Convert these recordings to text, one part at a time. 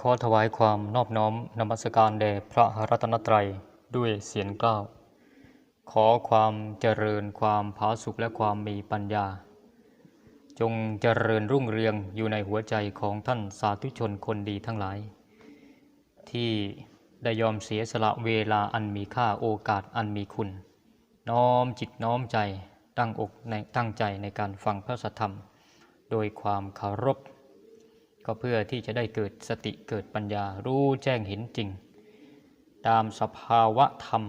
ขอถวายความนอบน้อมนมัสการแด่พระรัตนตรัยด้วยเสียงกล้าว ขอความเจริญความผาสุกและความมีปัญญา จงเจริญรุ่งเรืองอยู่ในหัวใจของท่านสาธุชนคนดีทั้งหลาย ที่ได้ยอมเสียสละเวลาอันมีค่าโอกาสอันมีคุณ น้อมจิตน้อมใจตั้งอกในตั้งใจในการฟังพระสัทธรรม โดยความเคารพ ก็เพื่อที่จะได้เกิดสติเกิดปัญญารู้แจ้งเห็นจริง ตามสภาวะธรรม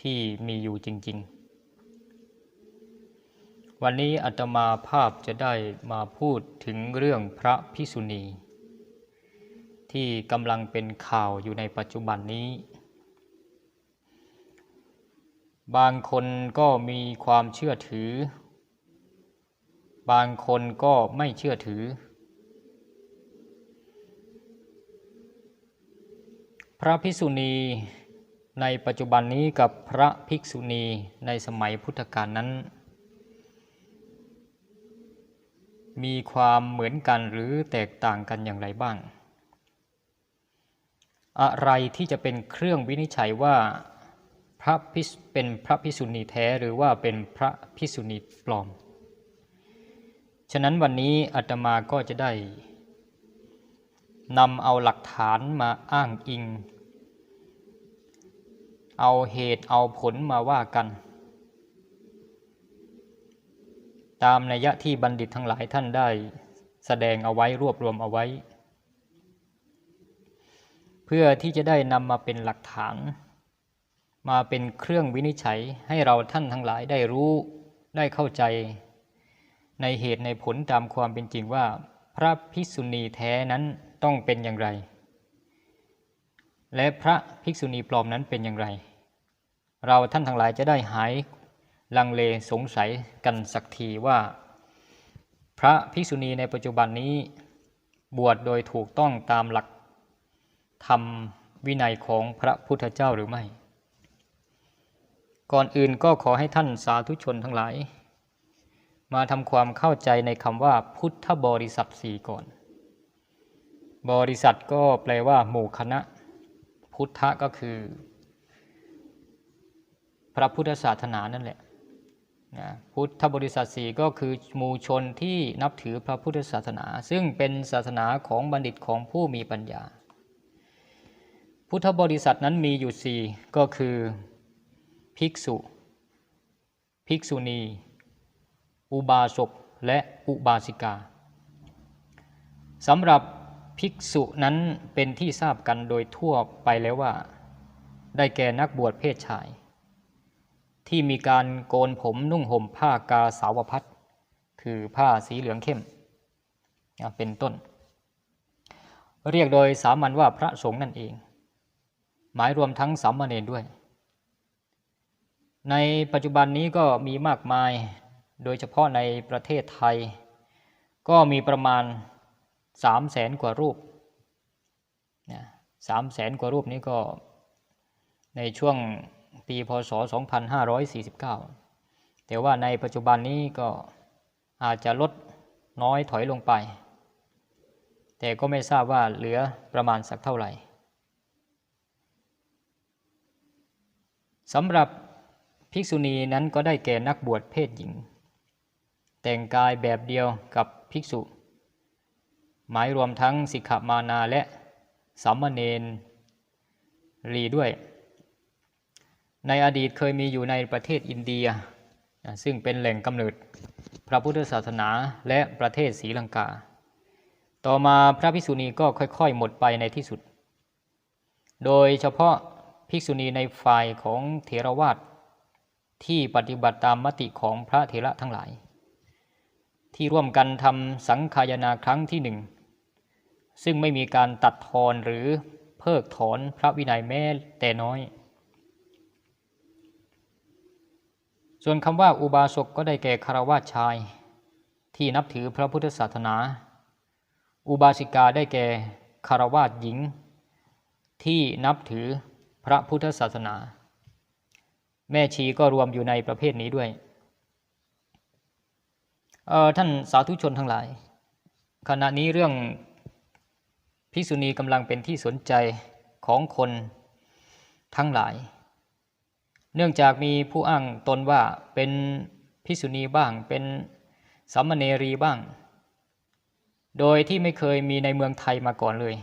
ที่มีอยู่จริง ๆ วันนี้อาตมาภาพจะได้มาพูดถึงเรื่องพระพิสุณี ที่กำลังเป็นข่าวอยู่ในปัจจุบันนี้ บางคนก็มีความเชื่อถือ บางคนก็ไม่เชื่อถือ ระภิกษุณีในปัจจุบันนี้กับพระภิกษุณีในสมัยพุทธกาลนั้น มีความเหมือนกันหรือแตกต่างกันอย่างไรบ้าง อะไรที่จะเป็นเครื่องวินิจฉัยว่าพระภิกษุเป็นพระภิกษุณีแท้หรือว่าเป็นพระภิกษุณีปลอม ฉะนั้นวันนี้อาตมาก็จะได้นำเอาหลักฐานมาอ้างอิง เอาเหตุเอาผลมาว่ากัน ตามนัยยะที่บัณฑิตทั้งหลายท่านได้ แสดงเอาไว้รวบรวมเอาไว้ เพื่อที่จะได้นำมาเป็นหลักฐาน มาเป็นเครื่องวินิจฉัยให้เราท่านทั้งหลายได้รู้ได้เข้าใจ ในเหตุในผลตามความเป็นจริงว่า พระภิกษุณีแท้นั้นต้องเป็นอย่างไร และพระภิกษุณีปลอมนั้นเป็นอย่างไร เราท่านทั้งหลายจะได้หายลังเลสงสัยกันสักทีว่า พระภิกษุณีในปัจจุบันนี้ บวชโดยถูกต้องตามหลักธรรมวินัยของพระพุทธเจ้าหรือไม่ ก่อนอื่นก็ขอให้ท่านสาธุชนทั้งหลาย มาทำความเข้าใจในคำว่าพุทธบริษัทสี่ก่อน บริษัทก็แปลว่าหมู่คณะ พุทธะก็คือ พระพุทธศาสนานั่นแหละนะพุทธบริษัทสี่ก็คือหมู่ชนที่นับถือพระพุทธศาสนา ซึ่งเป็นศาสนาของบัณฑิตของผู้มีปัญญา พุทธบริษัทนั้นมีอยู่สี่ก็คือภิกษุ ภิกษุณี อุบาสกและอุบาสิกาสำหรับ ภิกษุนั้นเป็นที่ทราบกันโดยทั่วไปแล้วว่า ได้แก่นักบวชเพศชาย ที่มีการโกนผมนุ่งห่มผ้ากาสาวพัดคือผ้าสีเหลืองเข้ม เป็นต้น เรียกโดยสามัญว่าพระสงฆ์นั่นเอง หมายรวมทั้งสามเณรด้วย ในปัจจุบันนี้ก็มีมากมาย โดยเฉพาะในประเทศไทย ก็มีประมาณ สามแสนกว่ารูปนะสามแสนกว่ารูปนี้ก็ในช่วงปีพศ 2549 แต่ว่าในปัจจุบันนี้ก็อาจจะลดน้อยถอยลงไป แต่ก็ไม่ทราบว่าเหลือประมาณสักเท่าไหร่สำหรับภิกษุณีนั้นก็ได้แก่นักบวชเพศหญิง แต่งกายแบบเดียวกับภิกษุ หมายรวมทั้งสิกขามานาและสามเณรรีด้วย ในอดีตเคยมีอยู่ในประเทศอินเดีย ซึ่งเป็นแหล่งกำเนิดพระพุทธศาสนาและประเทศศรีลังกา ต่อมาพระภิกษุณีก็ค่อยๆ หมดไปในที่สุด โดยเฉพาะภิกษุณีในฝ่ายของเถรวาทที่ปฏิบัติตามมติของพระเถระทั้งหลาย ที่ร่วมกันทำสังขายนาครั้งที่หนึ่ง ซึ่งไม่มีการตัดทอนหรือเพิกถอนพระวินัยแม้แต่น้อย ส่วนคำว่าอุบาสกก็ได้แก่คารวะชาย ที่นับถือพระพุทธศาสนา อุบาสิกาได้แก่คารวะหญิง ที่นับถือพระพุทธศาสนา แม่ชีก็รวมอยู่ในประเภทนี้ด้วยท่านสาธุชนทั้งหลาย ขณะนี้เรื่อง ภิกษุณีกำลังเป็นที่สนใจของคนทั้งหลาย เนื่องจากมีผู้อ้างตนว่าเป็นภิกษุณีบ้าง เป็นสัมมเนรีบ้าง โดยที่ไม่เคยมีในเมืองไทยมาก่อนเลย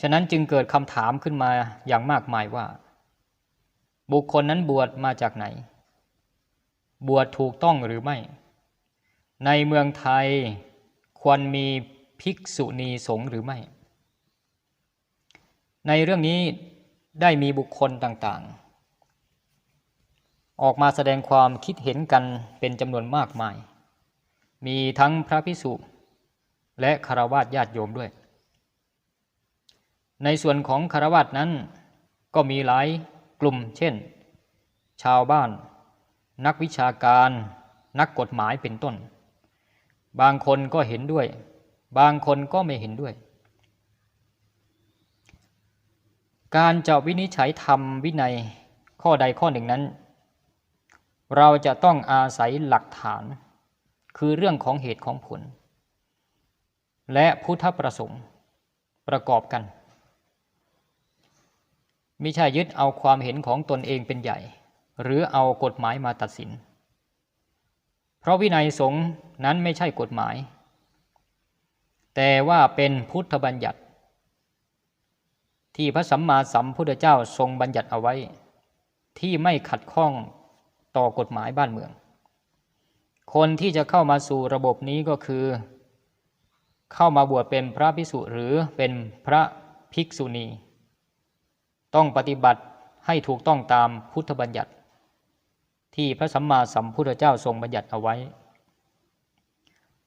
ฉะนั้นจึงเกิดคำถามขึ้นมาอย่างมากมายว่า บุคคลนั้นบวชมาจากไหน บวชถูกต้องหรือไม่ ในเมืองไทยควรมี ภิกษุณีสงฆ์หรือไม่ ในเรื่องนี้ได้มีบุคคลต่างๆ ออกมาแสดงความคิดเห็นกันเป็นจำนวนมากมาย มีทั้งพระพิสุและคารวะญาติโยมด้วย ในส่วนของคารวะนั้นก็มีหลายกลุ่ม เช่น ชาวบ้าน นักวิชาการ นักกฎหมายเป็นต้น บางคนก็เห็นด้วย บางคนก็ไม่เห็นด้วย การจะวินิจฉัยธรรมวินัยข้อใดข้อหนึ่งนั้น เราจะต้องอาศัยหลักฐาน คือเรื่องของเหตุของผล และพุทธประสงค์ประกอบกันม่ใช่ยึดเอาความเห็นของตนเองเป็นใหญ่ หรือเอากฎหมายมาตัดสิน เพราะวินัยสงฆ์นั้นไม่ใช่กฎหมาย แต่ว่าเป็นพุทธบัญญัติ ที่พระสัมมาสัมพุทธเจ้าทรงบัญญัติเอาไว้ ที่ไม่ขัดข้องต่อกฎหมายบ้านเมือง คนที่จะเข้ามาสู่ระบบนี้ก็คือ เข้ามาบวชเป็นพระภิกษุหรือเป็นพระภิกษุณี ต้องปฏิบัติให้ถูกต้องตามพุทธบัญญัติ ที่พระสัมมาสัมพุทธเจ้าทรงบัญญัติเอาไว้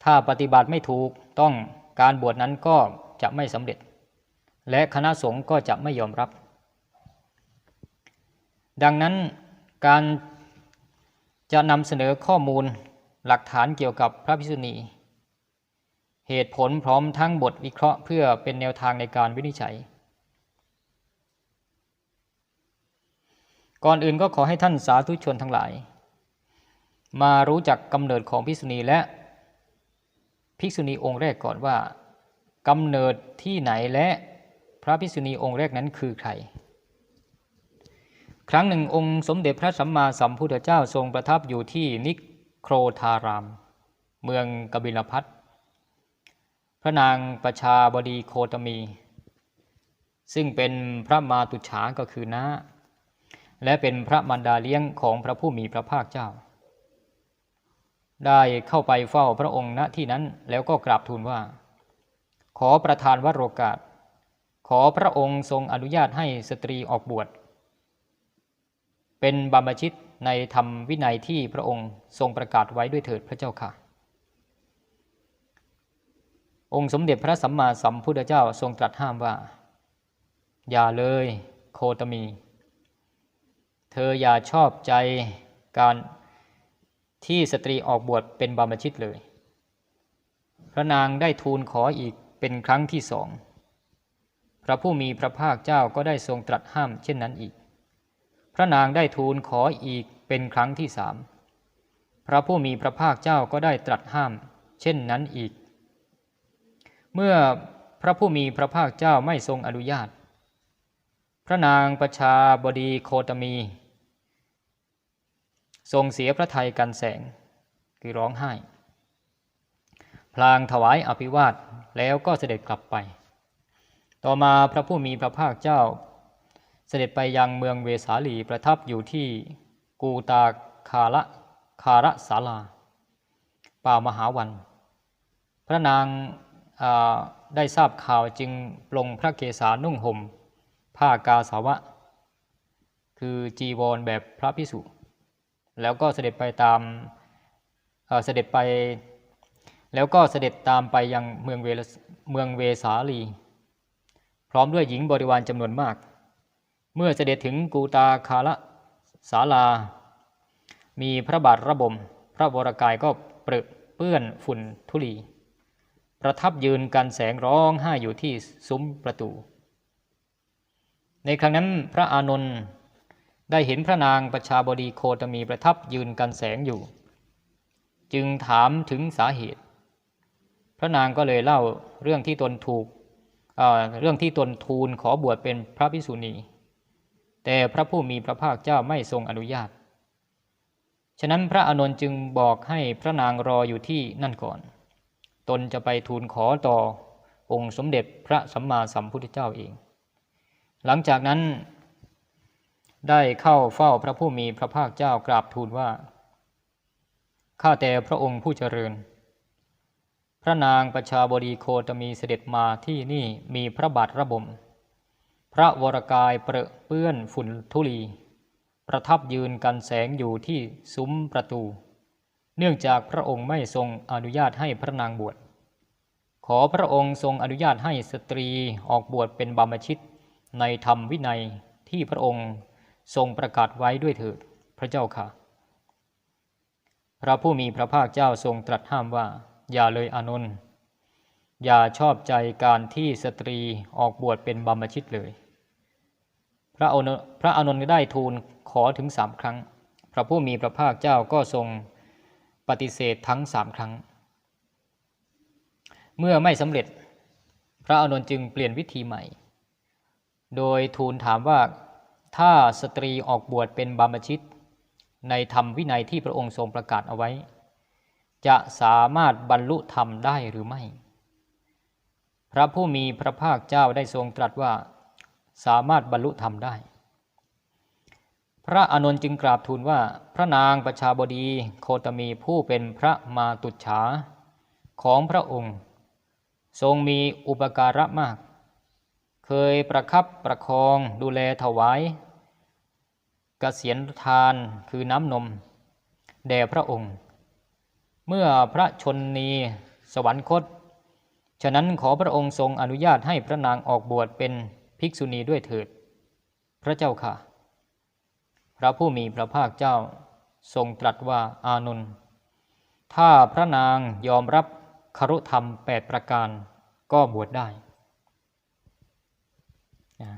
ถ้าปฏิบัติไม่ถูกต้อง การบวชนั้นก็จะไม่สำเร็จ และคณะสงฆ์ก็จะไม่ยอมรับ ดังนั้นการจะนำเสนอข้อมูลหลักฐานเกี่ยวกับพระพิษุณี เหตุผลพร้อมทั้งบทวิเคราะห์เพื่อเป็นแนวทางในการวินิจฉัย ก่อนอื่นก็ขอให้ท่านสาธุชนทั้งหลาย มารู้จักกำเนิดของภิษุณีและ ภิกษุณีองค์แรกก่อนว่ากำเนิดที่ไหนและพระภิกษุณีองค์แรกนั้นคือใคร ครั้งหนึ่งองค์สมเด็จพระสัมมาสัมพุทธเจ้าทรงประทับอยู่ที่นิโครธาราม เมืองกบิลพัทพระนางประชาบดีโคตมี ซึ่งเป็นพระมาตุฉาก็คือน้าและเป็นพระมารดาเลี้ยงของพระผู้มีพระภาคเจ้า ได้เข้าไปเฝ้าพระองค์ณที่นั้นแล้วก็กราบทูลว่า ขอประทานวโรกาส ขอพระองค์ทรงอนุญาตให้สตรีออกบวช เป็นบรรพชิตในธรรมวินัยที่พระองค์ทรงประกาศไว้ด้วยเถิดพระเจ้าค่ะ องค์สมเด็จพระสัมมาสัมพุทธเจ้าทรงตรัสห้ามว่า อย่าเลยโคตมี เธออย่าชอบใจการ ที่สตรีออกบวชเป็นบรรพชิตเลย พระนางได้ทูลขออีกเป็นครั้งที่สอง พระผู้มีพระภาคเจ้าก็ได้ทรงตรัสห้ามเช่นนั้นอีก พระนางได้ทูลขออีกเป็นครั้งที่สาม พระผู้มีพระภาคเจ้าก็ได้ตรัสห้าม เช่นนั้นอีก เมื่อพระผู้มีพระภาคเจ้าไม่ทรงอนุญาต พระนางประชาบดีโคตมี ทรงเสียพระทัยกันแสงคือร้องไห้ พลางถวายอภิวาทแล้วก็เสด็จกลับไป ต่อมาพระผู้มีพระภาคเจ้า เสด็จไปยังเมืองเวสาลีประทับอยู่ที่กูตาคาระคาระสาลา ป่ามหาวัน พระนางได้ทราบข่าวจึงปลงพระเกศานุ่งห่ม ผ้ากาสาวะ คือจีวรแบบพระพิสุ แล้วก็เสด็จไปตามเสด็จไป แล้วก็เสด็จตามไปยังเมืองเวเมืองเวสาลี พร้อมด้วยหญิงบริวารจำนวนมาก เมื่อเสด็จถึงกูตาคาละศาลา มีพระบาทระบม พระวรากายก็เปรอะเปื้อนฝุ่นทุลี ประทับยืนกันแสงร้องไห้อยู่ที่ซุ้มประตู ในครั้งนั้นพระอานนท์ ได้เห็นพระนางประชาบดีโคตมีประทับยืนกันแสงอยู่ จึงถามถึงสาเหตุ พระนางก็เลยเล่าเรื่องที่ตนถูกเเรื่องที่ตนทูลขอบวชเป็นพระภิกษุณี แต่พระผู้มีพระภาคเจ้าไม่ทรงอนุญาต ฉะนั้นพระอานนท์จึงบอกให้พระนางรออยู่ที่นั่นก่อน ตนจะไปทูลขอต่อองค์สมเด็จพระสัมมาสัมพุทธเจ้าเอง หลังจากนั้น ได้เข้าเฝ้าพระผู้มีพระภาคเจ้ากราบทูลว่า ข้าแต่พระองค์ผู้เจริญ พระนางประชาบดีโคตมีเสด็จมาที่นี่มีพระบาทระบม พระวรกายเปรอะเปื้อนฝุ่นทุลี ประทับยืนกันแสงอยู่ที่ซุ้มประตู เนื่องจากพระองค์ไม่ทรงอนุญาตให้พระนางบวช ขอพระองค์ทรงอนุญาตให้สตรีออกบวชเป็นบรรพชิตในธรรมวินัยที่พระองค์ ทรงประกาศไว้ด้วยเถิดพระเจ้าค่ะ พระผู้มีพระภาคเจ้าทรงตรัสห้ามว่า อย่าเลยอานนท์อย่าชอบใจการที่สตรีออกบวชเป็นบรรพชิตเลย พระอนนท์พระอานนท์ได้ทูลขอถึงสามครั้ง พระผู้มีพระภาคเจ้าก็ทรงปฏิเสธทั้งสามครั้ง เมื่อไม่สำเร็จ พระอานนท์จึงเปลี่ยนวิธีใหม่ โดยทูลถามว่า ถ้าสตรีออกบวชเป็นบรรพชิต ในธรรมวินัยที่พระองค์ทรงประกาศเอาไว้ จะสามารถบรรลุธรรมได้หรือไม่ พระผู้มีพระภาคเจ้าได้ทรงตรัสว่า สามารถบรรลุธรรมได้ พระอานนท์จึงกราบทูลว่าพระนางประชาบดีโคตมีผู้เป็นพระมาตุฉาของพระองค์ ทรงมีอุปการะมาก เคยประคับประคองดูแลถวายกเกษียณทานคือน้ำนม แด่พระองค์ เมื่อพระชนนีสวรรคต ฉะนั้นขอพระองค์ทรงอนุญาตให้พระนางออกบวชเป็นภิกษุณีด้วยเถิด พระเจ้าค่ะ พระผู้มีพระภาคเจ้าทรงตรัสว่าอานนท์ถ้าพระนางยอมรับครุธรรมแปดประการก็บวชได้ นะ